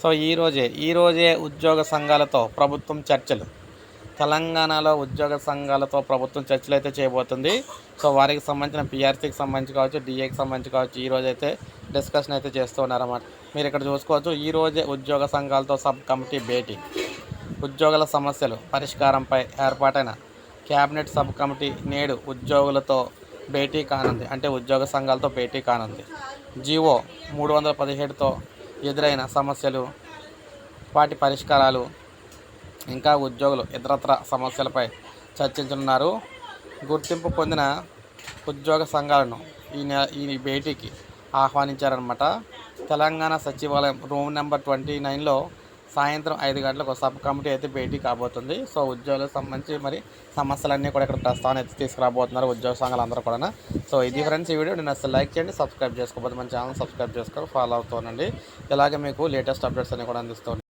So ఈరోజే ఈరోజే ఉద్యోగ సంఘాలతో ప్రభుత్వం చర్చలు. తెలంగాణలో ఉద్యోగ సంఘాలతో ప్రభుత్వం చర్చలు అయితే చేయబోతుంది. సో వారికి సంబంధించిన పిఆర్సీకి సంబంధించి కావచ్చు డిఏకి సంబంధించి కావచ్చు ఈ అయితే డిస్కషన్ అయితే చేస్తూ ఉన్నారన్నమాట. మీరు ఇక్కడ చూసుకోవచ్చు ఈరోజే ఉద్యోగ సంఘాలతో సబ్ కమిటీ భేటీ. ఉద్యోగుల సమస్యలు పరిష్కారంపై ఏర్పాటైన క్యాబినెట్ సబ్ కమిటీ నేడు ఉద్యోగులతో భేటీ కానుంది. అంటే ఉద్యోగ సంఘాలతో భేటీ కానుంది. జీవో మూడు వందల పదిహేడుతో ఎదురైన సమస్యలు వాటి పరిష్కారాలు ఇంకా ఉద్యోగులు ఇతరత్ర సమస్యలపై చర్చించనున్నారు. గుర్తింపు పొందిన ఉద్యోగ సంఘాలను ఈ నె ఈ భేటీకి ఆహ్వానించారనమాట తెలంగాణ సచివాలయం రూమ్ నెంబర్ ట్వంటీ నైన్లో సాయంత్రం ఐదు గంటలకు సబ్ కమిటీ అయితే భేటీ కాబోతుంది. సో ఉద్యోగులకు సంబంధించి మరి సమస్యలన్నీ కూడా ఇక్కడ ప్రస్తావన అయితే తీసుకురాబోతున్నారు ఉద్యోగ సంఘాలు అందరూ కూడా సో ఇది ఫ్రెండ్స్ ఈ వీడియో. నేను అసలు లైక్ చేయండి సబ్స్క్రైబ్ చేసుకోకపోతే మన ఛానల్ సబ్స్క్రైబ్ చేసుకొని ఫాలో అవుతానండి ఇలాగే మీకు లేటెస్ట్ అప్డేట్స్ అన్ని కూడా అందిస్తాను